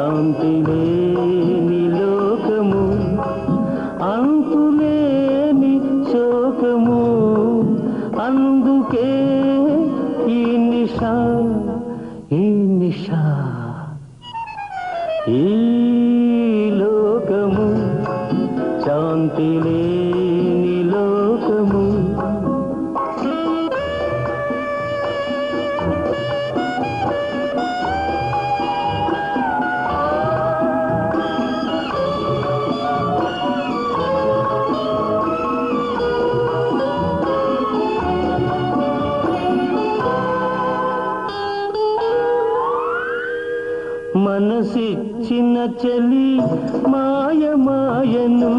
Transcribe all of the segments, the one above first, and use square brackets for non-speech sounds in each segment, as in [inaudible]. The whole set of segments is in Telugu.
శాంతిలేని లోకము అంతులేని శోకము అందుకే ఈ నిషా ఈ నిషా. ఈ లోకము శాంతిలే మనసిచ్చిన చలి మాయ మాయను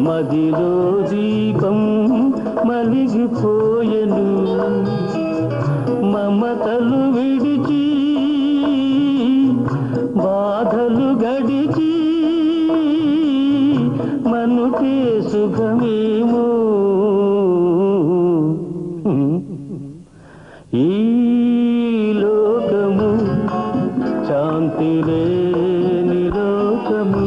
మదిలో దీపం మలిగిపోయను. మమతలు విడిచి బాధలు గడిచి మనుకే సుఖమేమో. ఈ శాంతి లేని లోకము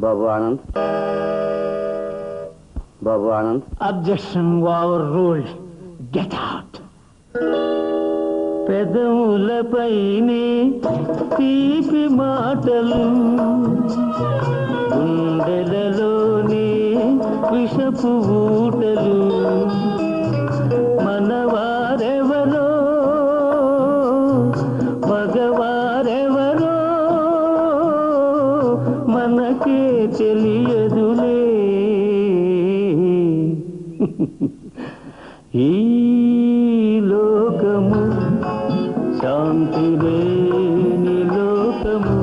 బాబు ఆనంద్ బాబు Anand objection overruled get out పెదవులపైనే తీపి మాటలు గుండెలలోనే విషపు ఊటలు. మనవారెవరో మగవారెవరో మనకే తెలియదులే. [laughs] ఈ శాంతి లేని లోకము.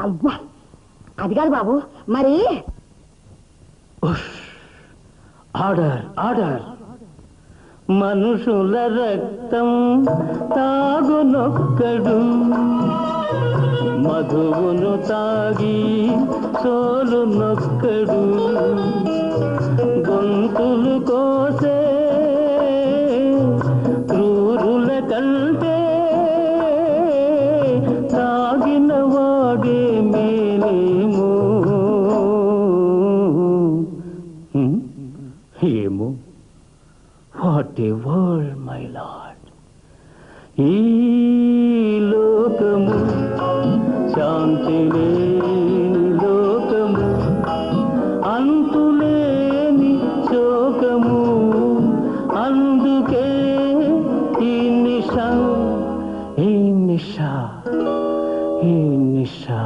అవ్వా అది కాదు బాబు మరి? Order order. మనుషుల రక్తం తాగునొక్కడు. మధువును తాగి సోలు ఏమో what a world my lord ఈ లోకము శాంతి లేని లోకము అంతులేని శోకము అందుకే ఈ నిషా ఈ నిషా ఈ నిషా